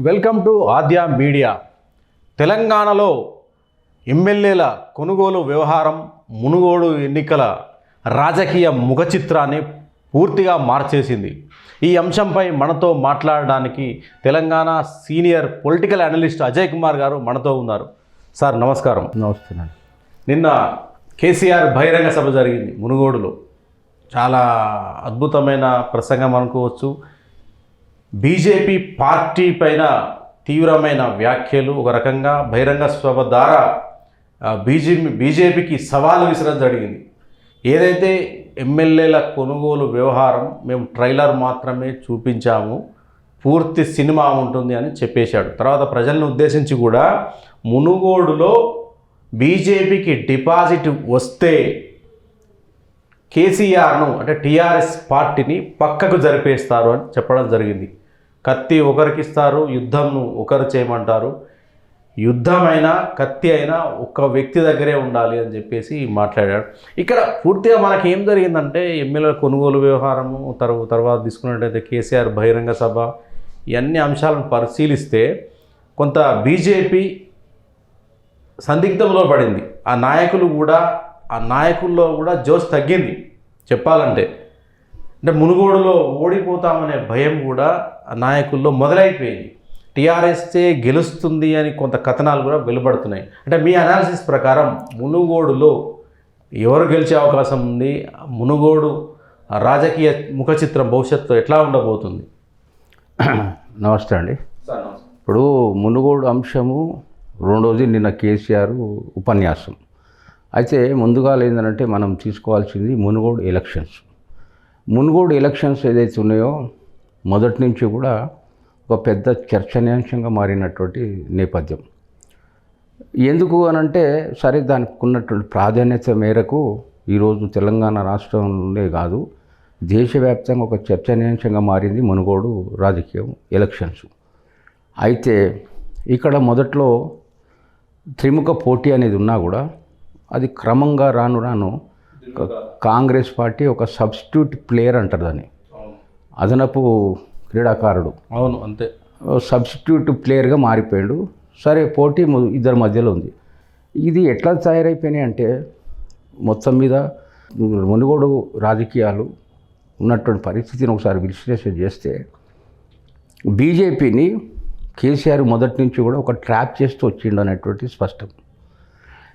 Welcome to Aadya media. తెలంగాణలో ఎమ్మెల్యేల కొనుగోలు వ్యవహారం మునుగోడు ఎన్నికల రాజకీయ ముఖ చిత్రాన్ని పూర్తిగా మార్చేసింది. ఈ అంశంపై మనతో మాట్లాడడానికి Telangana senior political analyst Ajay Kumar garu మనతో ఉన్నారు. సార్ నమస్కారం. నమస్తేనండి నిన్న కేసీఆర్ బహిరంగ సభ జరిగింది మునుగోడులో. చాలా అద్భుతమైన ప్రసంగం అనుకోవచ్చు. బీజేపీ పార్టీ పైన తీవ్రమైన వ్యాఖ్యలు ఒక రకంగా బహిరంగ సభ ద్వారా బీజేపీ బీజేపీకి సవాలు విసరడం జరిగింది. ఏదైతే ఎమ్మెల్యేల కొనుగోలు వ్యవహారం మేము ట్రైలర్ మాత్రమే చూపించాము పూర్తి సినిమా ఉంటుంది అని చెప్పేశాడు. తర్వాత ప్రజలను ఉద్దేశించి కూడా మునుగోడులో బీజేపీకి డిపాజిట్ వస్తే కేసీఆర్ను అంటే టీఆర్ఎస్ పార్టీని పక్కకు జరిపేస్తారు అని చెప్పడం జరిగింది. కత్తి ఒకరికి ఇస్తారు యుద్ధంను ఒకరు చేయమంటారు. యుద్ధమైనా కత్తి అయినా ఒక్క వ్యక్తి దగ్గరే ఉండాలి అని చెప్పేసి మాట్లాడాడు. ఇక్కడ పూర్తిగా మనకి ఏం జరిగిందంటే ఎమ్మెల్యేల కొనుగోలు వ్యవహారము తర్వా తర్వాత తీసుకున్నట్టయితే కేసీఆర్ బహిరంగ సభ ఇవన్నీ అంశాలను పరిశీలిస్తే కొంత బీజేపీ సందిగ్ధంలో పడింది. ఆ నాయకులు కూడా ఆ నాయకుల్లో కూడా జోస్ తగ్గింది. చెప్పాలంటే అంటే మునుగోడులో ఓడిపోతామనే భయం కూడా నాయకుల్లో మొదలైపోయింది. టీఆర్ఎస్ఏ గెలుస్తుంది అని కొంత కథనాలు కూడా వెలువడుతున్నాయి. అంటే మీ అనాలిసిస్ ప్రకారం మునుగోడులో ఎవరు గెలిచే అవకాశం ఉంది? మునుగోడు రాజకీయ ముఖ చిత్రం భవిష్యత్తు ఎట్లా ఉండబోతుంది? నమస్తే అండి. ఇప్పుడు మునుగోడు అంశము రెండోది నిన్న కేసీఆర్ ఉపన్యాసం. అయితే ముందుగా ఏంటంటే మనం తీసుకోవాల్సింది మునుగోడు ఎలక్షన్స్ మునుగోడు ఎలక్షన్స్ ఏదైతే ఉన్నాయో మొదటి నుంచి కూడా ఒక పెద్ద చర్చనీయాంశంగా మారినటువంటి నేపథ్యం. ఎందుకు అని అంటే సరే దానికి ఉన్నటువంటి ప్రాధాన్యత మేరకు ఈరోజు తెలంగాణ రాష్ట్రంలో కాదు దేశవ్యాప్తంగా ఒక చర్చనీయాంశంగా మారింది మునుగోడు రాజకీయం ఎలక్షన్స్. అయితే ఇక్కడ మొదట్లో త్రిముఖ పోటీ అనేది ఉన్నా కూడా అది క్రమంగా రాను రాను కాంగ్రెస్ పార్టీ ఒక సబ్స్టిట్యూట్ ప్లేయర్ అంటారు దాన్ని. అదనపు క్రీడాకారుడు. అవును అంతే. సబ్స్టిట్యూట్ ప్లేయర్గా మారిపోయాడు. సరే పోటీ ఇద్దరి మధ్యలో ఉంది. ఇది ఎట్లా తయారైపోయినాయి అంటే మొత్తం మీద మునుగోడు రాజకీయాలు ఉన్నటువంటి పరిస్థితిని ఒకసారి విశ్లేషణ చేస్తే బీజేపీని కేసీఆర్ మొదటి నుంచి కూడా ఒక ట్రాప్ చేస్తూ వచ్చిండు అనేటువంటి స్పష్టం.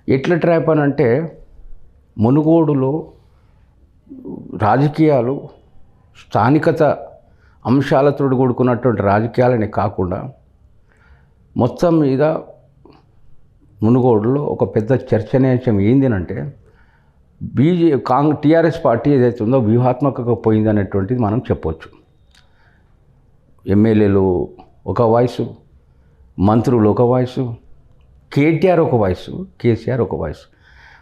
ఎట్లా ట్రాప్ అని అంటే మునుగోడులో రాజకీయాలు స్థానికత అంశాలతో కూడుకున్నటువంటి రాజకీయాలని కాకుండా మొత్తం మీద మునుగోడులో ఒక పెద్ద చర్చనీయాంశం ఏందినంటే బీజే కాంగ్ టీఆర్ఎస్ పార్టీ ఏదైతే ఉందో వ్యూహాత్మకంగా పోయింది అనేటువంటిది మనం చెప్పొచ్చు. ఎమ్మెల్యేలు ఒక వాయిసు మంత్రులు ఒక వాయిసు కేటీఆర్ ఒక వాయిసు కేసీఆర్ ఒక వాయిసు.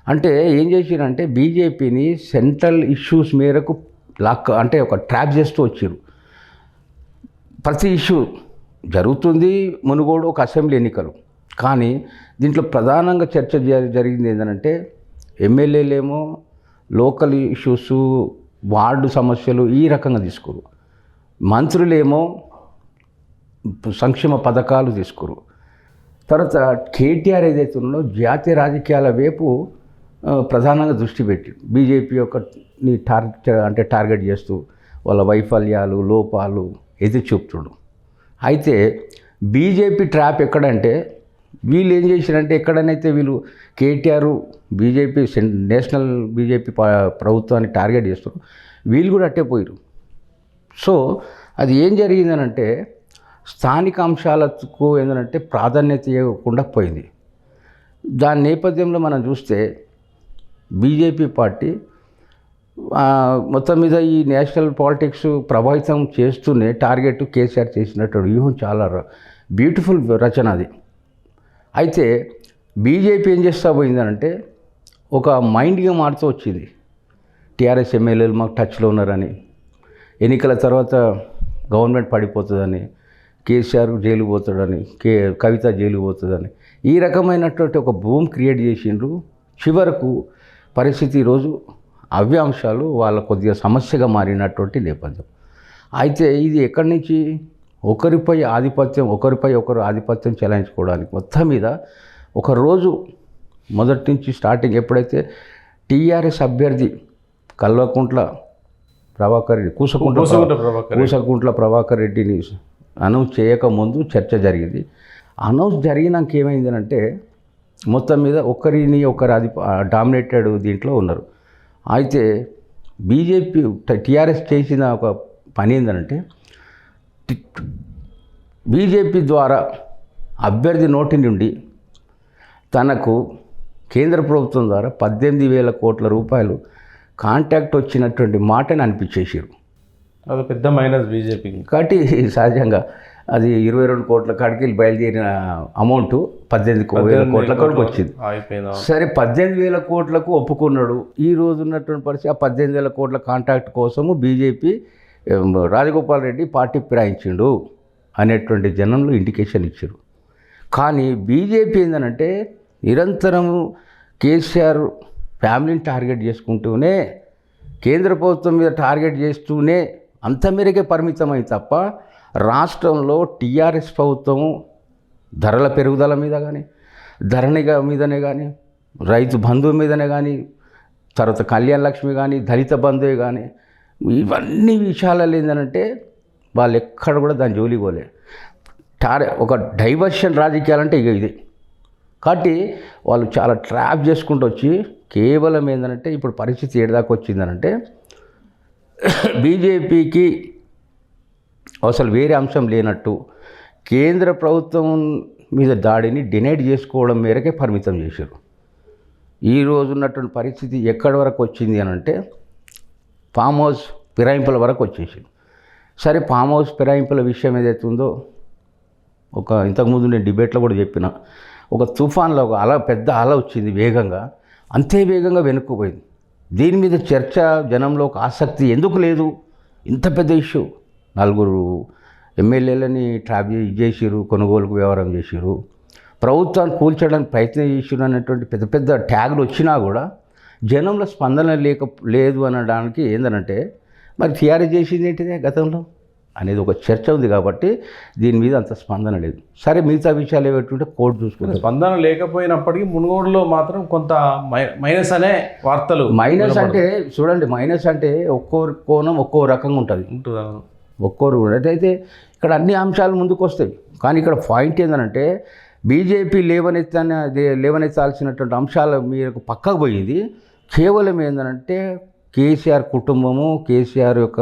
అంటే ఏం చేసిరంటే బీజేపీని సెంట్రల్ ఇష్యూస్ మేరకు లాక్ అంటే ఒక ట్రాప్ చేస్తూ వచ్చారు ప్రతి ఇష్యూ జరుగుతుంది మునుగోడు ఒక అసెంబ్లీ ఎన్నికలు. కానీ దీంట్లో ప్రధానంగా చర్చ జ- జరిగింది ఏంటంటే ఎమ్మెల్యేలేమో లోకల్ ఇష్యూస్ వార్డు సమస్యలు ఈ రకంగా తీసుకురు మంత్రులేమో సంక్షేమ పథకాలు తీసుకురు తర్వాత కేటీఆర్ ఏదైతే ఉన్నో జాతీయ రాజకీయాల వైపు ప్రధానంగా దృష్టి పెట్టి బీజేపీ యొక్క టార్గెట్ అంటే టార్గెట్ చేస్తూ వాళ్ళ వైఫల్యాలు లోపాలు ఎదురు చూపుతుడు. అయితే బీజేపీ ట్రాప్ ఎక్కడంటే వీళ్ళు ఏం చేశారంటే ఎక్కడనైతే వీళ్ళు కేటీఆర్ బీజేపీ నేషనల్ బీజేపీ ప- ప్రభుత్వాన్ని టార్గెట్ చేస్తారు వీళ్ళు కూడా అట్టే పోయారు సో అది ఏం జరిగిందనంటే స్థానిక అంశాలకు ఏంటంటే ప్రాధాన్యత ఇవ్వకుండా పోయింది. దాని నేపథ్యంలో మనం చూస్తే బీజేపీ పార్టీ మొత్తం మీద ఈ నేషనల్ పాలిటిక్స్ ప్రభావితం చేస్తూనే టార్గెట్ కేసీఆర్ చేసినటువంటి వ్యూహం చాలా బ్యూటిఫుల్ రచన అది. అయితే బీజేపీ ఏం చేస్తా పోయిందనంటే ఒక మైండ్గా మారుతూ వచ్చింది. టీఆర్ఎస్ ఎమ్మెల్యేలు మాకు టచ్లో ఉన్నారని ఎన్నికల తర్వాత గవర్నమెంట్ పడిపోతుందని కేసీఆర్ జైలు పోతాడని కే కవిత జైలు పోతుందని ఈ రకమైనటువంటి ఒక భూమి క్రియేట్ చేసిండ్రు. చివరకు పరిస్థితి ఈరోజు అవే అంశాలు వాళ్ళ కొద్దిగా సమస్యగా మారినటువంటి నేపథ్యం. అయితే ఇది ఎక్కడి నుంచి ఒకరిపై ఆధిపత్యం ఒకరిపై ఒకరు ఆధిపత్యం చెలాయించుకోవడానికి మొత్తం మీద ఒకరోజు మొదటి నుంచి స్టార్టింగ్ ఎప్పుడైతే టీఆర్ఎస్ అభ్యర్థి కల్వకుంట్ల ప్రభాకర్ రెడ్డి కూసకుంట్ల కూసకుంట్ల ప్రభాకర్ రెడ్డిని అనౌన్స్ చేయకముందు చర్చ జరిగింది. అనౌన్స్ జరిగినాక ఏమైందనంటే మొత్తం మీద ఒకరిని ఒకరు అది డామినేటెడ్ దీంట్లో ఉన్నారు. అయితే బీజేపీ టీఆర్ఎస్ చేసిన ఒక పని ఏంటంటే బీజేపీ ద్వారా అభ్యర్థి నోటి నుండి తనకు కేంద్ర ప్రభుత్వం ద్వారా పద్దెనిమిది వేల కోట్ల రూపాయలు కాంటాక్ట్ వచ్చినటువంటి మాటని అనిపించేసారు అది పెద్ద మైనస్ బీజేపీకి. కాబట్టి సహజంగా అది ఇరవై రెండు కోట్ల కాడికి వెళ్ళి బయలుదేరిన అమౌంట్ పద్దెనిమిది వేల కోట్ల కాడికి వచ్చింది. సరే పద్దెనిమిది వేల కోట్లకు ఒప్పుకున్నాడు. ఈ రోజు ఉన్నటువంటి పరిస్థితి ఆ పద్దెనిమిది వేల కోట్ల కాంట్రాక్ట్ కోసము బీజేపీ రాజగోపాల్ రెడ్డి పార్టీ ఫిరాయించిండు అనేటువంటి జనంలో ఇండికేషన్ ఇచ్చారు. కానీ బీజేపీ ఏంటంటే నిరంతరము కేసీఆర్ ఫ్యామిలీని టార్గెట్ చేసుకుంటూనే కేంద్ర ప్రభుత్వం మీద టార్గెట్ చేస్తూనే అంత మేరకే పరిమితమైంది తప్ప రాష్ట్రంలో టీఆర్ఎస్ ప్రభుత్వం ధరల పెరుగుదల మీద కానీ ధరణిగా మీదనే కానీ రైతు బంధువు మీదనే కానీ తర్వాత కళ్యాణ లక్ష్మి కానీ దళిత బంధువే కానీ ఇవన్నీ విషయాలలో ఏంటంటే వాళ్ళు ఎక్కడ కూడా దాని జోలి పోలే. టార్ ఒక డైవర్షన్ రాజకీయాలంటే ఇక ఇది. కాబట్టి వాళ్ళు చాలా ట్రాప్ చేసుకుంటూ వచ్చి కేవలం ఏంటంటే ఇప్పుడు పరిస్థితి ఏడదాకా వచ్చిందనంటే బీజేపీకి అసలు వేరే అంశం లేనట్టు కేంద్ర ప్రభుత్వం మీద దాడిని డినైడ్ చేసుకోవడం మేరకే పరిమితం చేశారు. ఈ రోజు ఉన్నటువంటి పరిస్థితి ఎక్కడి వరకు వచ్చింది అని అంటే ఫామ్ హౌస్ ఫిరాయింపుల వరకు వచ్చేసింది. సరే ఫామ్ హౌస్ ఫిరాయింపుల విషయం ఏదైతే ఉందో ఒక ఇంతకుముందు నేను డిబేట్లో కూడా చెప్పిన ఒక తుఫాన్లో ఒక అల పెద్ద అల వచ్చింది వేగంగా అంతే వేగంగా వెనుక్కుపోయింది. దీని మీద చర్చ జనంలో ఒక ఆసక్తి ఎందుకు లేదు? ఇంత పెద్ద ఇష్యూ. నలుగురు ఎమ్మెల్యేలని ట్రాప్ చేసిరు కొనుగోలుకు వ్యవహారం చేసిరు ప్రభుత్వాన్ని కూల్చడానికి ప్రయత్నం చేసిరు అనేటువంటి పెద్ద పెద్ద ట్యాగులు వచ్చినా కూడా జనంలో స్పందన లేక లేదు అనడానికి ఏందనంటే మరి టీఆర్ఎస్ చేసింది ఏంటిదే గతంలో? అనేది ఒక చర్చ ఉంది కాబట్టి దీని మీద అంత స్పందన లేదు. సరే మిగతా విషయాలు ఏమిటంటే కోర్టు చూసుకుంటాం స్పందన లేకపోయినప్పటికీ మునుగోడులో మాత్రం కొంత మై- మైనస్ అనే వార్తలు మైనస్ అంటే చూడండి మైనస్ అంటే ఒక్కో కోణం ఒక్కో రకంగా ఉంటుంది. ఒక్కోరు కూడా. అయితే ఇక్కడ అన్ని అంశాలు ముందుకు వస్తాయి కానీ ఇక్కడ పాయింట్ ఏంటంటే బీజేపీ లేవనెత్తని లేవనెత్తాల్సినటువంటి అంశాలు మీకు పక్కకు పోయింది కేవలం ఏంటంటే కేసీఆర్ కుటుంబము కేసీఆర్ యొక్క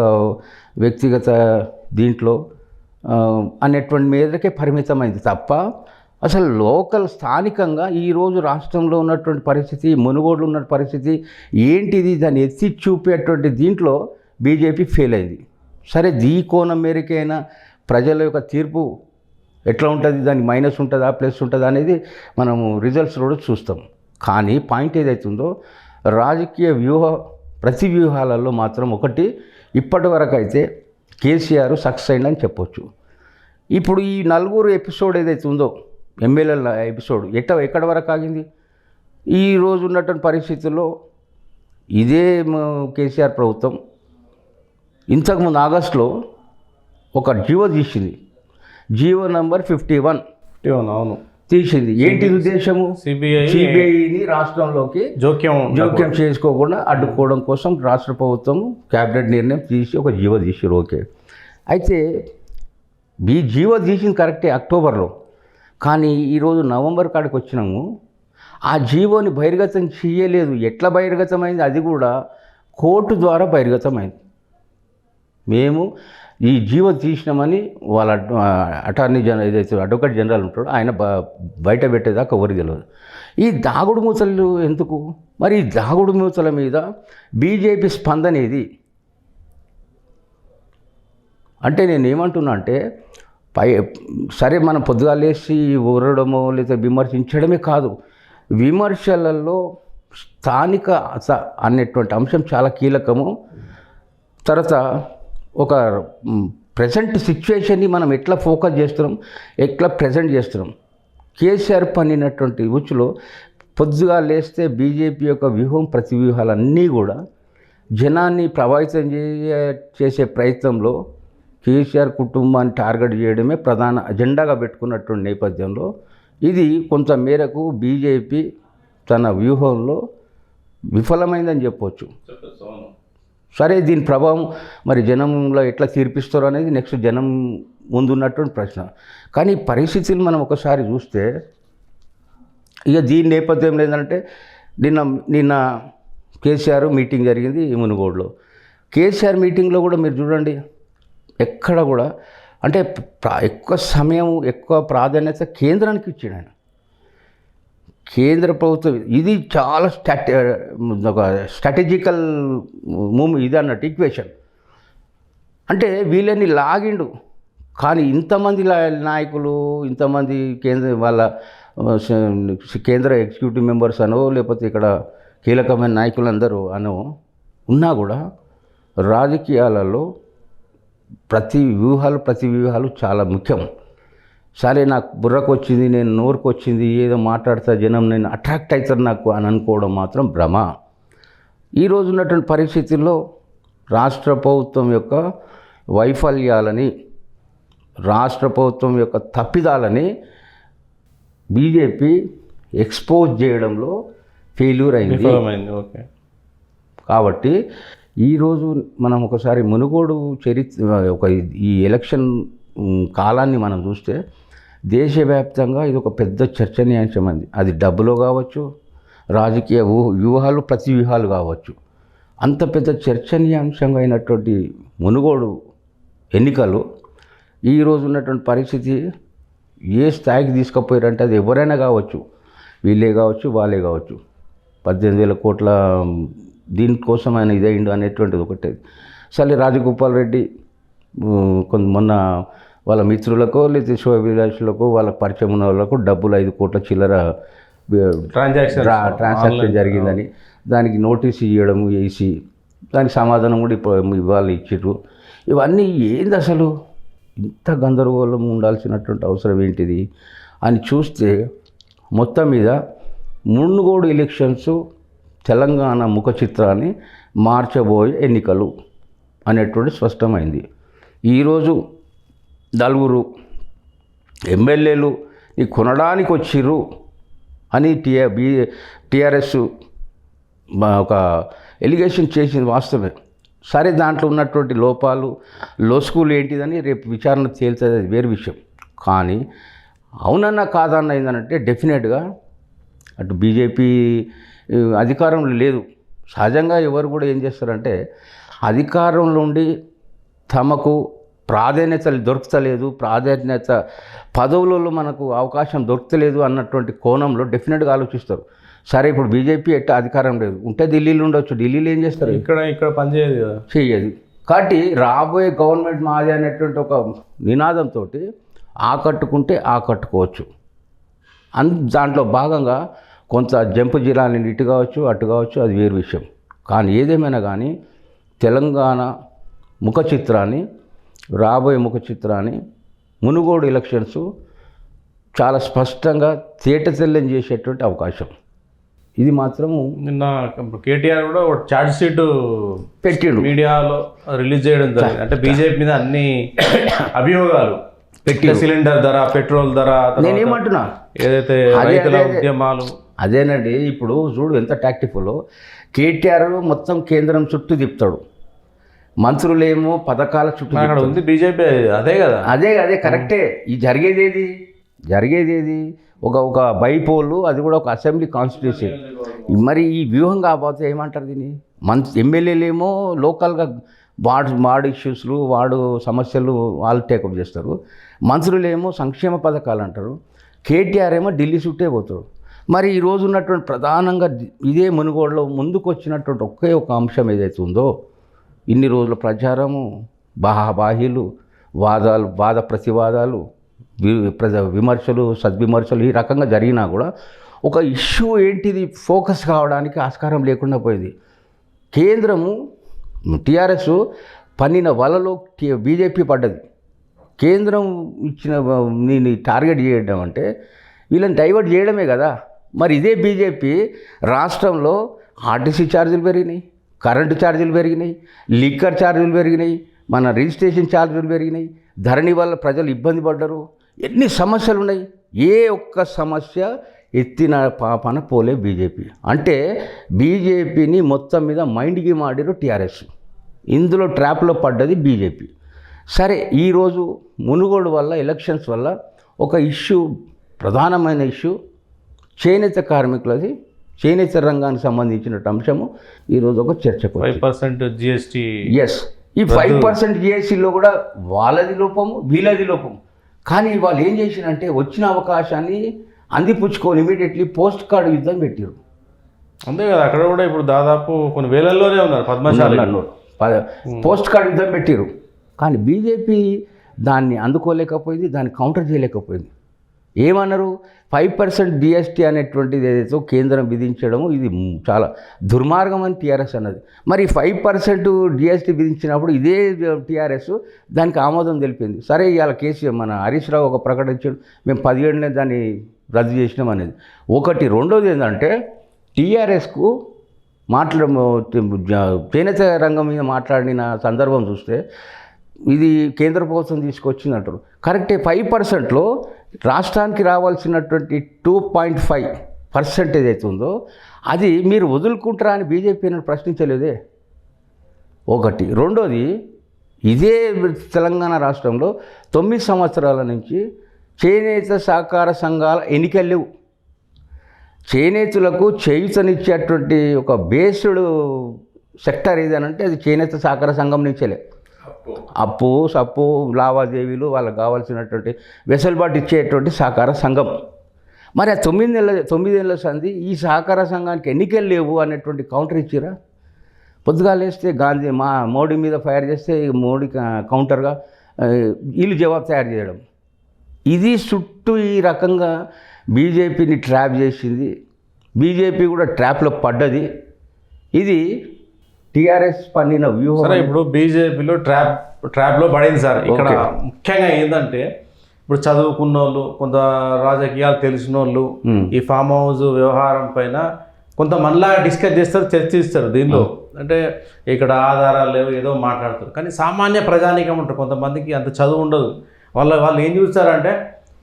వ్యక్తిగత దీంట్లో అనేటువంటి మీదకే పరిమితమైంది తప్ప అసలు లోకల్ స్థానికంగా ఈరోజు రాష్ట్రంలో ఉన్నటువంటి పరిస్థితి మునుగోడులో ఉన్న పరిస్థితి ఏంటిది? దాన్ని ఎత్తి చూపేటువంటి దీంట్లో బీజేపీ ఫెయిల్ అయింది. సరే దీ కోణం మేరకైనా ప్రజల యొక్క తీర్పు ఎట్లా ఉంటుంది? దానికి మైనస్ ఉంటుందా? ప్లస్ ఉంటుందా? అనేది మనము రిజల్ట్స్ కూడా చూస్తాం. కానీ పాయింట్ ఏదైతుందో రాజకీయ వ్యూహ ప్రతి వ్యూహాలలో మాత్రం ఒకటి ఇప్పటి వరకు అయితే కేసీఆర్ సక్సెస్ అయిందని చెప్పొచ్చు. ఇప్పుడు ఈ నలుగురు ఎపిసోడ్ ఏదైతే ఉందో ఎమ్మెల్యేల ఎపిసోడ్ ఎట్ట ఎక్కడి వరకు ఆగింది? ఈ రోజు ఉన్నటువంటి పరిస్థితుల్లో ఇదే కేసీఆర్ ప్రభుత్వం ఇంతకుముందు ఆగస్టులో ఒక జీవో తీసింది. GO number fifty one. అవును అవును. తీసింది. ఏంటి ఉద్దేశము? సిబిఐ సిబిఐని రాష్ట్రంలోకి జోక్యం జోక్యం చేసుకోకుండా అడ్డుకోవడం కోసం రాష్ట్ర ప్రభుత్వం క్యాబినెట్ నిర్ణయం తీసి ఒక జీవో తీసారు. ఓకే. అయితే ఈ జీవో తీసింది కరెక్టే అక్టోబర్లో. కానీ ఈరోజు నవంబర్ కాడికి వచ్చినాము. ఆ జీవోని బహిర్గతం చేయలేదు. ఎట్లా బహిర్గతమైంది? అది కూడా కోర్టు ద్వారా బహిర్గతమైంది. మేము ఈ జీవో తీసినామని వాళ్ళ అటార్నీ జనరల్ ఏదైతే అడ్వకేట్ జనరల్ ఉంటాడో ఆయన బయట పెట్టేదాకా ఎవరికి తెలియదు ఈ దాగుడు మూతలు ఎందుకు? మరి ఈ దాగుడు మూతల మీద బీజేపీ స్పందన ఏది? అంటే నేను ఏమంటున్నా అంటే పై సరే మనం పొద్దుగా లేచి ఊరడమో లేదా విమర్శించడమే కాదు విమర్శలలో స్థానిక అస- అనేటువంటి అంశం చాలా కీలకము. తర్వాత ఒక ప్రజెంట్ సిచ్యువేషన్ని మనం ఎట్లా ఫోకస్ చేస్తున్నాం ఎట్లా ప్రజెంట్ చేస్తున్నాం. కేసీఆర్ పనినటువంటి ఉచ్చులో పొద్దుగా లేస్తే బీజేపీ యొక్క వ్యూహం ప్రతి వ్యూహాలన్నీ కూడా జనాన్ని ప్రభావితం చేయ చేసే ప్రయత్నంలో కేసీఆర్ కుటుంబాన్ని టార్గెట్ చేయడమే ప్రధాన అజెండాగా పెట్టుకున్నటువంటి నేపథ్యంలో ఇది కొంత మేరకు బీజేపీ తన వ్యూహంలో విఫలమైందని చెప్పవచ్చు సరే దీని ప్రభావం మరి జనంలో ఎట్లా తీర్పిస్తారో అనేది నెక్స్ట్ జనం ముందున్నటువంటి ప్రశ్న. కానీ పరిస్థితులు మనం ఒకసారి చూస్తే ఇక దీని నేపథ్యంలో ఏంటంటే నిన్న నిన్న కేసీఆర్ మీటింగ్ జరిగింది మునుగోడులో. కేసీఆర్ మీటింగ్లో కూడా మీరు చూడండి ఎక్కడ కూడా అంటే ఎక్కువ సమయం ఎక్కువ ప్రాధాన్యత కేంద్రానికి ఇచ్చాడు ఆయన. కేంద్ర ప్రభుత్వం ఇది చాలా స్ట్రాట ఒక స్ట్రాటజికల్ మూవ్ ఇది అన్నట్టు ఈక్వేషన్ అంటే వీళ్ళని లాగిండు. కానీ ఇంతమంది లా- నాయకులు ఇంతమంది కేంద్ర వాళ్ళ కేంద్ర ఎగ్జిక్యూటివ్ మెంబర్స్ అనో లేకపోతే ఇక్కడ కీలకమైన నాయకులందరూ అనో ఉన్నా కూడా రాజకీయాలలో ప్రతి వ్యూహాలు ప్రతి వ్యూహాలు చాలా ముఖ్యం. సరే నాకు బుర్రకు వచ్చింది నేను నోరుకు వచ్చింది ఏదో మాట్లాడతా జనం నేను అట్రాక్ట్ అవుతారు నాకు అని అనుకోవడం మాత్రం భ్రమ. ఈ రోజు ఉన్నటువంటి పరిస్థితుల్లో రాష్ట్ర ప్రభుత్వం యొక్క వైఫల్యాలని రాష్ట్ర ప్రభుత్వం యొక్క తప్పిదాలని బీజేపీ ఎక్స్పోజ్ చేయడంలో ఫెయిల్యూర్ అయింది. ఓకే. కాబట్టి ఈరోజు మనం ఒకసారి మునుగోడు చరిత్ర ఒక ఈ ఎలక్షన్ కాలాన్ని మనం చూస్తే దేశవ్యాప్తంగా ఇది ఒక పెద్ద చర్చనీయాంశమైంది. అది డబ్బులో కావచ్చు రాజకీయ ఊహ- వ్యూహాలు ప్రతి వ్యూహాలు కావచ్చు. అంత పెద్ద చర్చనీయాంశంగా అయినటువంటి మునుగోడు ఎన్నికలు ఈరోజు ఉన్నటువంటి పరిస్థితి ఏ స్థాయికి తీసుకుపోయారంటే అది ఎవరైనా కావచ్చు వీళ్ళే కావచ్చు వాళ్ళే కావచ్చు. పద్దెనిమిది వేల కోట్ల దీనికోసం ఆయన ఇదైండు అనేటువంటిది ఒకటే. సరే రాజగోపాల్ రెడ్డి కొంత మొన్న వాళ్ళ మిత్రులకో లేదా శివవిలాసులకో వాళ్ళకి పరిచయం ఉన్న వాళ్ళకు డబ్బులు ఐదు కోట్ల చిల్లర ట్రాన్సాక్షన్ ట్రా- ట్రాన్సాక్షన్ జరిగిందని. దానికి నోటీస్ ఇవ్వడం వేసి దానికి సమాధానం కూడా ఇప్పుడు ఇవాళ ఇచ్చిర్రు. ఇవన్నీ ఏంది అసలు? ఇంత గందరగోళం ఉండాల్సినటువంటి అవసరం ఏంటిది? అని చూస్తే మొత్తం మీద మునుగోడు ఎలక్షన్స్ తెలంగాణ ముఖ చిత్రాన్ని మార్చబోయే ఎన్నికలు అనేటువంటి స్పష్టమైంది. ఈరోజు నలుగురు ఎమ్మెల్యేలు నీ కొనడానికి వచ్చిర్రు అని టీఆర్ బీ టీఆర్ఎస్ ఒక ఎలిగేషన్ చేసింది వాస్తవమే. సరే దాంట్లో ఉన్నటువంటి లోపాలు లోసుకులు ఏంటిదని రేపు విచారణ తేలుతుంది అది వేరే విషయం. కానీ అవునన్నా కాదన్న ఏంటంటే డెఫినెట్గా అటు బీజేపీ అధికారంలో లేదు. సహజంగా ఎవరు కూడా ఏం చేస్తారంటే అధికారంలో ఉండి తమకు ప్రాధాన్యత దొరుకుతలేదు ప్రాధాన్యత పదవులలో మనకు అవకాశం దొరుకుతలేదు అన్నటువంటి కోణంలో డెఫినెట్గా ఆలోచిస్తారు. సరే ఇప్పుడు బీజేపీ ఎట్ట అధికారం లేదు. ఉంటే ఢిల్లీలో ఉండొచ్చు. ఢిల్లీలో ఏం చేస్తారు? ఇక్కడ ఇక్కడ పనిచేయదు కదా. చెయ్యదు కాబట్టి రాబోయే గవర్నమెంట్ మాది అనేటువంటి ఒక నినాదంతో ఆకట్టుకుంటే ఆకట్టుకోవచ్చు. అన్ దాంట్లో భాగంగా కొంత జంపు జిల్లాని ఇటు కావచ్చు అటు కావచ్చు అది వేరు విషయం. కానీ ఏదేమైనా కానీ తెలంగాణ ముఖ చిత్రాన్ని రాబోయే ముఖ చిత్రాన్ని మునుగోడు ఎలక్షన్స్ చాలా స్పష్టంగా తేటతెల్లం చేసేటువంటి అవకాశం. ఇది మాత్రము నిన్న కేటీఆర్ కూడా ఒక ఛార్జ్ షీట్ పెట్టిండు. మీడియాలో రిలీజ్ చేయడం జరిగింది. అంటే బీజేపీ మీద అన్ని అభియోగాలు. పెట్టిండు. సిలిండర్ ధర పెట్రోల్ ధర నేనేమంటున్నా? ఏదైతే రైతుల. ఉద్యమాలు. అదేనండి ఇప్పుడు చూడు ఎంత టాక్టిఫుల్ కేటీఆర్ మొత్తం కేంద్రం చుట్టూ తిప్పుతాడు. మంత్రులేమో పథకాల చుట్టూ అక్కడ. ఉంది బీజేపీ అదే కదా. అదే అదే కరెక్టే. ఈ జరిగేది ఏది జరిగేది ఏది ఒక ఒక బైపోలు అది కూడా ఒక అసెంబ్లీ కాన్స్టిట్యూన్సీ. మరి ఈ వ్యూహం కాకపోతే ఏమంటారు దీన్ని? మన ఎమ్మెల్యేలేమో లోకల్గా వాడు వాడు ఇష్యూస్లు వాడు సమస్యలు వాళ్ళు టేకప్ చేస్తారు. మంత్రులేమో సంక్షేమ పథకాలు అంటారు. కేటీఆర్ ఏమో ఢిల్లీ చుట్టే పోతాడు. మరి ఈ రోజు ఉన్నటువంటి ప్రధానంగా ఇదే మునుగోడులో ముందుకు వచ్చినటువంటి ఒకే ఒక అంశం ఏదైతే ఉందో ఇన్ని రోజుల ప్రచారము బాహాబాహీలు వాదాలు వాద ప్రతివాదాలు వి- ప్రజ విమర్శలు సద్విమర్శలు ఈ రకంగా జరిగినా కూడా ఒక ఇష్యూ ఏంటిది ఫోకస్ కావడానికి ఆస్కారం లేకుండా పోయింది. కేంద్రము టీఆర్ఎస్ పన్నిన వలలో టీ- బీజేపీ పడ్డది. కేంద్రం ఇచ్చిన నేను టార్గెట్ చేయడం అంటే వీళ్ళని డైవర్ట్ చేయడమే కదా. మరి ఇదే బీజేపీ రాష్ట్రంలో ఆర్టీసీ ఛార్జీలు పెరిగినాయి. కరెంటు ఛార్జీలు పెరిగినాయి లిక్కర్ ఛార్జీలు పెరిగినాయి మన రిజిస్ట్రేషన్ ఛార్జీలు పెరిగినాయి. ధరణి వల్ల ప్రజలు ఇబ్బంది పడ్డరు. ఎన్ని సమస్యలు ఉన్నాయి ఏ ఒక్క సమస్య ఎత్తిన పాపన పోలే బీజేపీ. అంటే బీజేపీని మొత్తం మీద మైండ్కి ఆడారు టీఆర్ఎస్. ఇందులో ట్రాప్లో పడ్డది బీజేపీ. సరే ఈరోజు మునుగోడు వల్ల ఎలక్షన్స్ వల్ల ఒక ఇష్యూ ప్రధానమైన ఇష్యూ చేనేత కార్మికులది చేనేత రంగానికి సంబంధించిన అంశము ఈరోజు ఒక చర్చకు ఫైవ్ పర్సెంట్ జిఎస్టీ ఎస్ ఈ ఫైవ్ పర్సెంట్ జిఎస్టీలో కూడా వాళ్ళది లోపము వీళ్ళది లోపము. కానీ వాళ్ళు ఏం చేసిరంటే వచ్చిన అవకాశాన్ని అందిపుచ్చుకొని ఇమీడియట్లీ పోస్ట్ కార్డు యుద్ధం పెట్టారు. అంతే కదా అక్కడ కూడా ఇప్పుడు దాదాపు కొన్ని వేలల్లోనే ఉన్నారు పద్మశాలి. పోస్ట్ కార్డు యుద్ధం పెట్టారు. కానీ బీజేపీ దాన్ని అందుకోలేకపోయింది దాన్ని కౌంటర్ చేయలేకపోయింది. ఏమన్నారు? ఫైవ్ పర్సెంట్ జిఎస్టీ అనేటువంటిది ఏదైతే కేంద్రం విధించడము ఇది చాలా దుర్మార్గం అని టీఆర్ఎస్ అన్నది. మరి ఫైవ్ పర్సెంట్ జిఎస్టీ విధించినప్పుడు ఇదే టీఆర్ఎస్ దానికి ఆమోదం తెలిపింది. సరే ఇవాళ కేసీఆర్ మన హరీష్ రావు ఒక ప్రకటించాడు మేము పదిహేడునే దాన్ని రద్దు చేసినాం అనేది. ఒకటి రెండోది ఏంటంటే టీఆర్ఎస్కు మాట్లా చేనేత రంగం మీద మాట్లాడిన సందర్భం చూస్తే ఇది కేంద్ర ప్రభుత్వం తీసుకొచ్చింది అంటారు కరెక్టే ఫైవ్ పర్సెంట్లో రాష్ట్రానికి రావాల్సినటువంటి టూ పాయింట్ ఫైవ్ పర్సెంట్ ఏదైతే ఉందో అది మీరు వదులుకుంటారా అని బీజేపీ ప్రశ్నించలేదే. ఒకటి. రెండోది ఇదే తెలంగాణ రాష్ట్రంలో తొమ్మిది సంవత్సరాల నుంచి చేనేత సహకార సంఘాల ఎన్నికలు లేవు. చేనేతులకు చేయుతనిచ్చేటువంటి ఒక బేస్డ్ సెక్టర్ ఏదనంటే అది చేనేత సహకార సంఘం నుంచేలే అప్పు. సప్పు లావాదేవీలు వాళ్ళకి కావాల్సినటువంటి వెసులుబాటు ఇచ్చేటువంటి సహకార సంఘం. మరి ఆ తొమ్మిది నెలల తొమ్మిది నెలల సంధి ఈ సహకార సంఘానికి ఎన్నికలు లేవు అనేటువంటి కౌంటర్ ఇచ్చిరా పొద్దుగాలేస్తే గాంధీ మా మోడీ మీద ఫైర్ చేస్తే మోడీ కౌంటర్గా వీళ్ళు జవాబు తయారు చేయడం. ఇది చుట్టూ ఈ రకంగా బీజేపీని ట్రాప్ చేసింది. బీజేపీ కూడా ట్రాప్లో పడ్డది. ఇది టీఆర్ఎస్ పన్నిన వ్యూహం సరే ఇప్పుడు బీజేపీలో ట్రాప్ ట్రాప్లో పడింది సార్. ఇక్కడ. ముఖ్యంగా ఏంటంటే ఇప్పుడు చదువుకున్న వాళ్ళు కొంత రాజకీయాలు తెలిసిన వాళ్ళు. ఈ ఫామ్ హౌస్ వ్యవహారం పైన కొంత మనలా డిస్కస్ చేస్తారు చర్చిస్తారు దీనిలో. అంటే ఇక్కడ ఆధారాలు లేవు ఏదో మాట్లాడతారు. కానీ సామాన్య ప్రజానీకం ఉంటారు కొంతమందికి అంత చదువు ఉండదు. వాళ్ళ వాళ్ళు ఏం చూస్తారంటే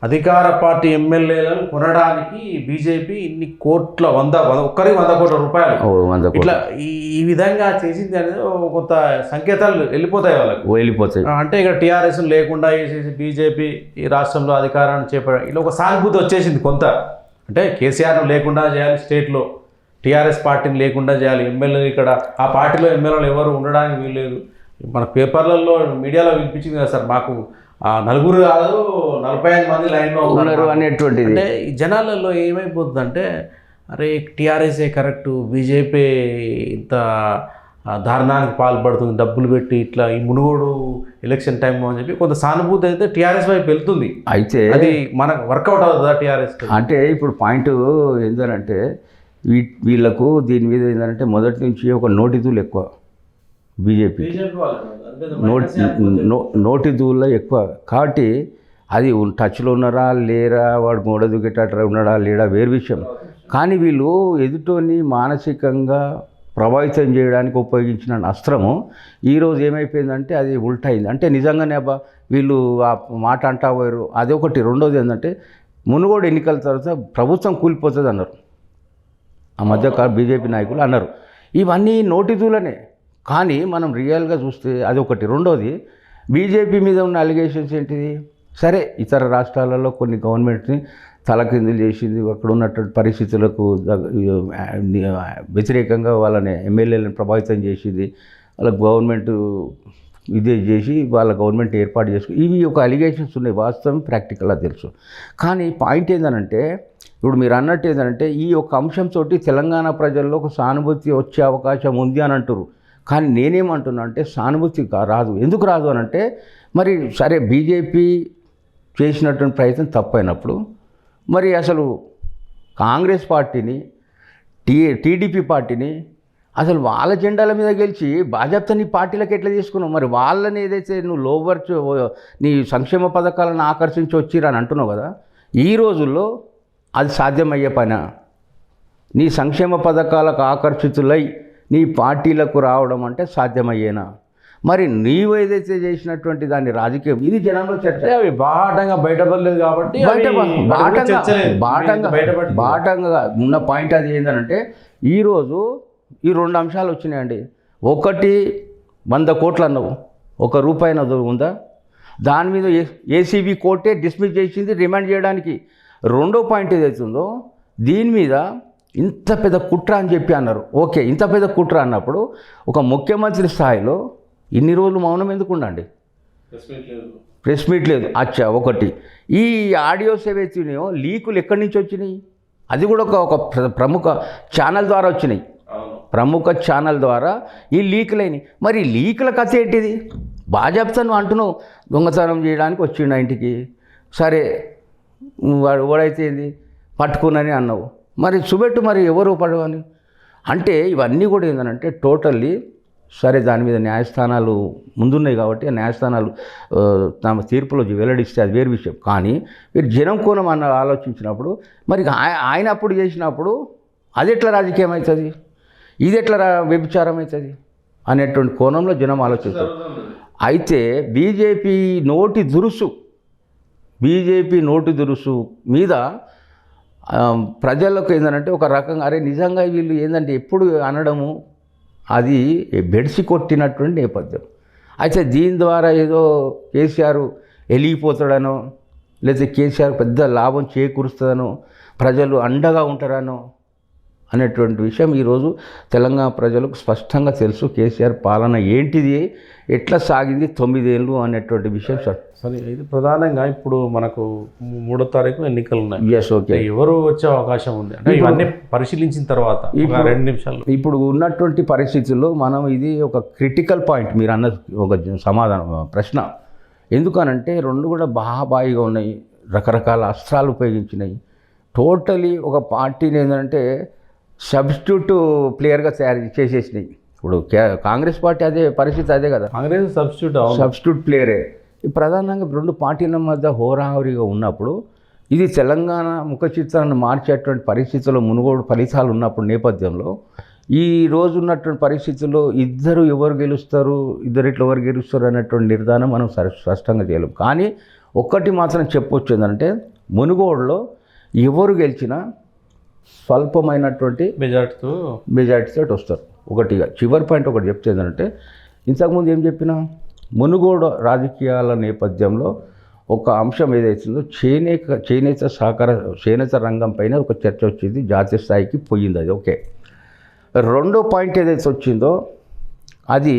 అధికార పార్టీ ఎమ్మెల్యేలను కొనడానికి బీజేపీ ఇన్ని కోట్ల వంద ఒక్కరికి వంద కోట్ల రూపాయలు. ఇట్లా ఈ విధంగా చేసింది అనేది కొంత సంకేతాలు వెళ్ళిపోతాయి వాళ్ళకు. వెళ్ళిపోతాయి. అంటే ఇక్కడ టీఆర్ఎస్ లేకుండా చేసేసి బీజేపీ ఈ రాష్ట్రంలో అధికారాన్ని చేపడ ఇలా ఒక సానుభూతి వచ్చేసింది కొంత. అంటే కేసీఆర్ను లేకుండా చేయాలి స్టేట్లో టీఆర్ఎస్ పార్టీని లేకుండా చేయాలి. ఎమ్మెల్యేలు ఇక్కడ ఆ పార్టీలో ఎమ్మెల్యేలు ఎవరు ఉండడానికి వీల్లేదు. మన పేపర్లలో మీడియాలో వినిపించింది కదా సార్ మాకు నలుగురు కాదు నలభై ఐదు మంది లైన్లో ఉన్నారు అనేటువంటిది. అంటే ఈ జనాలలో ఏమైపోతుందంటే అరే టీఆర్ఎస్ఏ కరెక్ట్ బీజేపీ ఇంత దారుణానికి పాల్పడుతుంది డబ్బులు పెట్టి ఇట్లా ఈ మునుగోడు ఎలక్షన్ టైంలో అని చెప్పి కొంత సానుభూతి అయితే టీఆర్ఎస్ వైపు వెళ్తుంది. అయితే అది మనకు వర్కౌట్ అవుతుందా టీఆర్ఎస్ అంటే ఇప్పుడు పాయింట్ ఏంటంటే వీ వీళ్ళకు దీని మీద ఏంటంటే మొదటి నుంచి ఒక నోటి దూలు ఎక్కువ బీజేపీ నోటి నో నోటి దూల్లో ఎక్కువ. కాబట్టి అది టచ్లో ఉన్నారా లేరా వాడు గోడ దూకేటట్టు ఉన్నాడా లేడా వేరు విషయం. కానీ వీళ్ళు ఎదుటోని మానసికంగా ప్రభావితం చేయడానికి ఉపయోగించిన అస్త్రము. ఈరోజు ఏమైపోయిందంటే అది ఉల్టా అయింది అంటే నిజంగానే అబ్బా వీళ్ళు ఆ మాట అంటా పోయారు. అదొకటి రెండోది ఏంటంటే మునుగోడు ఎన్నికల తర్వాత ప్రభుత్వం కూలిపోతుంది అన్నారు. ఆ మధ్య బీజేపీ నాయకులు అన్నారు. ఇవన్నీ నోటిదూలనే కానీ మనం రియల్గా చూస్తే అది ఒకటి. రెండోది బీజేపీ మీద ఉన్న అలిగేషన్స్ ఏంటిది? సరే ఇతర రాష్ట్రాలలో కొన్ని గవర్నమెంట్ని తలకిందులు చేసింది అక్కడ ఉన్నటువంటి పరిస్థితులకు వ్యతిరేకంగా వాళ్ళని ఎమ్మెల్యేలను ప్రభావితం చేసింది. వాళ్ళ గవర్నమెంట్ ఇదే చేసి వాళ్ళ గవర్నమెంట్ ఏర్పాటు చేసుకు ఇవి ఒక అలిగేషన్స్ ఉన్నాయి వాస్తవం ప్రాక్టికల్గా తెలుసు. కానీ పాయింట్ ఏంటంటే ఇప్పుడు మీరు అన్నట్టు ఏంటంటే ఈ యొక్క అంశంతో తెలంగాణ ప్రజల్లో ఒక సానుభూతి వచ్చే అవకాశం ఉంది అని అంటారు కానీ నేనేమంటున్నా అంటే సానుభూతి కా- రాదు. ఎందుకు రాదు అని అంటే మరి సరే బీజేపీ చేసినటువంటి ప్రయత్నం తప్పైనప్పుడు మరి అసలు కాంగ్రెస్ పార్టీని టీ టీడీపీ పార్టీని అసలు వాళ్ళ జెండాల మీద గెలిచి భాజపా నీ పార్టీలకు ఎట్లా తీసుకున్నావు? మరి వాళ్ళని ఏదైతే నువ్వు లోవర్ నీ సంక్షేమ పథకాలను ఆకర్షించి వచ్చిరా అని అంటున్నావు కదా ఈ రోజుల్లో అది సాధ్యమయ్యే పనా. నీ సంక్షేమ పథకాలకు ఆకర్షితులై నీ పార్టీలకు రావడం అంటే సాధ్యమయ్యేనా? మరి నీవు ఏదైతే చేసినటువంటి దాన్ని రాజకీయం ఇది జనంలో చర్చ. అవి బాటంగా బయటపడలేదు కాబట్టి బాటంగా. బాటంగా బాటంగా ఉన్న పాయింట్ అది ఏంటంటే ఈరోజు ఈ రెండు అంశాలు వచ్చినాయండి. ఒకటి వంద కోట్లు అన్నావు. ఒక రూపాయి ఉందా? దాని మీద ఏసీబీ కోర్టే డిస్మిస్ చేసింది రిమాండ్ చేయడానికి. రెండో పాయింట్ ఏదైతుందో దీని మీద ఇంత పెద్ద కుట్ర అని చెప్పి అన్నారు. ఓకే ఇంత పెద్ద కుట్ర అన్నప్పుడు ఒక ముఖ్యమంత్రి స్థాయిలో ఇన్ని రోజులు మౌనం ఎందుకు ఉండండి ప్రెస్ మీట్ లేదు. అచ్చా ఒకటి. ఈ ఆడియోస్ ఏవైతున్నాయో లీకులు ఎక్కడి నుంచి వచ్చినాయి? అది కూడా ఒక ఒక ప్ర- ప్రముఖ ఛానల్ ద్వారా వచ్చినాయి. ప్రముఖ ఛానల్ ద్వారా ఈ లీకులైనవి మరి లీకుల కథ ఏంటిది? బాజాప్తా నువ్వు అంటున్నావు. దొంగతనం చేయడానికి వచ్చిండు ఆ ఇంటికి. సరే వాడు ఎవడైతే ఏంది? పట్టుకునని అన్నావు. మరి చూపెట్టు మరి ఎవరు పడవని? అంటే ఇవన్నీ కూడా ఏంటంటే టోటల్లీ సరే దాని మీద న్యాయస్థానాలు ముందున్నాయి కాబట్టి ఆ న్యాయస్థానాలు తమ తీర్పులో వెల్లడిస్తే అది వేరు విషయం. కానీ మీరు జనం కోణం అన్న ఆలోచించినప్పుడు మరి ఆయన అప్పుడు చేసినప్పుడు అది ఎట్లా రాజకీయం అవుతుంది? ఇది ఎట్లా రా- వ్యభిచారం అవుతుంది? అనేటువంటి కోణంలో జనం ఆలోచిస్తారు. అయితే బీజేపీ నోటి దురుసు బీజేపీ నోటి దురుసు మీద ప్రజలకు ఏంటంటే ఒక రకంగా అరే నిజంగా వీళ్ళు ఏంటంటే ఎప్పుడు అనడము అది బెడిసి కొట్టినటువంటి నేపథ్యం. అయితే దీని ద్వారా ఏదో కేసీఆర్ వెలిగిపోతాడనో లేకపోతే కేసీఆర్ పెద్ద లాభం చేకూరుస్తుందనో ప్రజలు అండగా ఉంటారనో అనేటువంటి విషయం ఈరోజు తెలంగాణ ప్రజలకు స్పష్టంగా తెలుసు. కేసీఆర్ పాలన ఏంటిది? ఎట్లా సాగింది? తొమ్మిదేళ్ళు అనేటువంటి విషయం సరే. ఇది ప్రధానంగా ఇప్పుడు మనకు మూడో తారీఖు ఎన్నికలు ఉన్నాయి. ఎస్ ఓకే ఎవరు వచ్చే అవకాశం ఉంది? అంటే ఇవన్నీ పరిశీలించిన తర్వాత రెండు నిమిషాలు ఇప్పుడు ఉన్నటువంటి పరిస్థితుల్లో మనం ఇది ఒక క్రిటికల్ పాయింట్ మీరు అన్న ఒక సమాధానం ప్రశ్న. ఎందుకనంటే రెండు కూడా బాహాబాయిగా ఉన్నాయి. రకరకాల అస్త్రాలు ఉపయోగించినాయి. టోటలీ ఒక పార్టీని ఏంటంటే సబ్స్టిట్యూట్ ప్లేయర్గా తయారు చేసేసినాయి. ఇప్పుడు కాంగ్రెస్ పార్టీ అదే పరిస్థితి అదే కదా. కాంగ్రెస్ సబ్స్టిట్యూట్ సబ్స్టిట్యూట్ ప్లేయరే. ప్రధానంగా రెండు పార్టీల మధ్య హోరాహోరీగా ఉన్నప్పుడు ఇది తెలంగాణ ముఖ చిత్రాన్ని మార్చేటువంటి పరిస్థితుల్లో మునుగోడు ఫలితాలు ఉన్నప్పుడు నేపథ్యంలో ఈ రోజు ఉన్నటువంటి పరిస్థితుల్లో ఇద్దరు ఎవరు గెలుస్తారు ఇద్దరు ఇట్లా ఎవరు గెలుస్తారు అనేటువంటి నిర్ధారణ మనం స్పష్టంగా చేయలేం. కానీ ఒక్కటి మాత్రం చెప్పొచ్చు ఏంటంటే మునుగోడులో ఎవరు గెలిచినా స్వల్పమైనటువంటి మెజార్టీతో మెజార్టీతో వస్తారు. ఒకటిగా చివరి పాయింట్ ఒకటి చెప్తే ఏంటంటే ఇంతకుముందు ఏం చెప్పినా మునుగోడు రాజకీయాల నేపథ్యంలో ఒక అంశం ఏదైతుందో చేనేత చేనేత సహకార చేనేత రంగం పైన ఒక చర్చ వచ్చింది జాతీయ స్థాయికి పోయింది అది. ఓకే. రెండో పాయింట్ ఏదైతే వచ్చిందో అది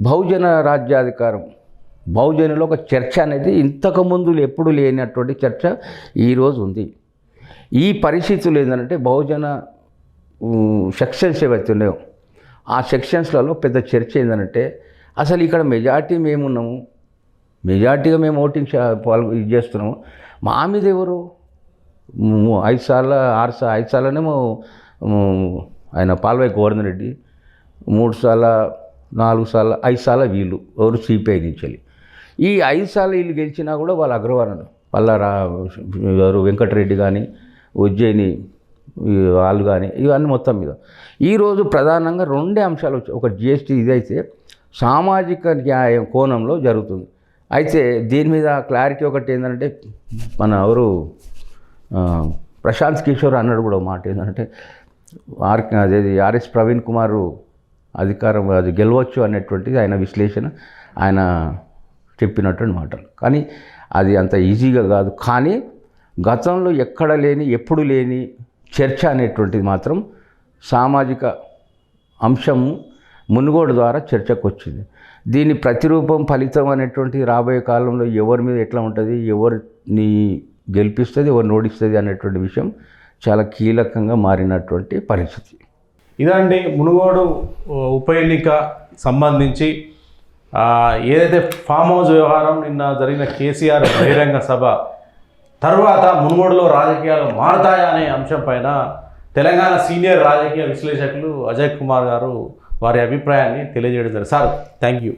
బహుజన రాజ్యాధికారం. బహుజనులో ఒక చర్చ అనేది ఇంతకుముందు ఎప్పుడు లేనటువంటి చర్చ ఈరోజు ఉంది. ఈ పరిస్థితులు ఏంటంటే బహుజన సెక్షన్స్ ఏవైతే ఉన్నాయో ఆ సెక్షన్స్లలో పెద్ద చర్చ ఏంటంటే అసలు ఇక్కడ మెజార్టీ మేమున్నాము. మెజార్టీగా మేము ఓటింగ్ పాల్గొ ఇది చేస్తున్నాము. మా మీద ఎవరు? ఐదు సార్లు ఆరు సార్ ఐదు సార్లనేమో ఆయన పాల్వాయి గోవర్ధన్ రెడ్డి మూడు సార్ల నాలుగు సార్లు ఐదు సార్లు వీళ్ళు ఎవరు సిపిఐ నుంచి వెళ్ళి. ఈ ఐదు సార్లు వీళ్ళు గెలిచినా కూడా వాళ్ళు అగ్రవర్ణులు వాళ్ళ రా ఎవరు వెంకటరెడ్డి కానీ ఉజ్జయిని వాళ్ళు కానీ ఇవన్నీ మొత్తం మీద. ఈరోజు ప్రధానంగా రెండే అంశాలు వచ్చాయి. ఒక జిఎస్టీ ఇదైతే సామాజిక న్యాయం కోణంలో జరుగుతుంది. అయితే దీని మీద క్లారిటీ ఒకటి ఏంటంటే మన ఎవరు ప్రశాంత్ కిషోర్ అన్నాడు కూడా ఒక మాట ఏంటంటే ఆర్ అదేది ఆర్ఎస్ ప్రవీణ్ కుమార్ అధికారం అది గెలవచ్చు అనేటువంటిది ఆయన విశ్లేషణ ఆయన చెప్పినటువంటి మాటలు. కానీ అది అంత ఈజీగా కాదు. కానీ గతంలో ఎక్కడ లేని ఎప్పుడు లేని చర్చ అనేటువంటిది మాత్రం సామాజిక అంశము మునుగోడు ద్వారా చర్చకు వచ్చింది. దీని ప్రతిరూపం ఫలితం అనేటువంటి రాబోయే కాలంలో ఎవరి మీద ఎట్లా ఉంటుంది ఎవరిని గెలిపిస్తుంది ఎవరిని ఓడిస్తుంది అనేటువంటి విషయం చాలా కీలకంగా మారినటువంటి పరిస్థితి. ఇదండి మునుగోడు ఉప ఎన్నిక సంబంధించి ఏదైతే ఫామ్ హౌస్ వ్యవహారం నిన్న జరిగిన కేసీఆర్ బహిరంగ సభ తర్వాత మునుగోడులో రాజకీయాలు మారతాయా అనే అంశం పైన తెలంగాణ సీనియర్ రాజకీయ విశ్లేషకులు అజయ్ కుమార్ గారు వారి అభిప్రాయాన్ని తెలియజేయడం జరిగింది. Sir thank you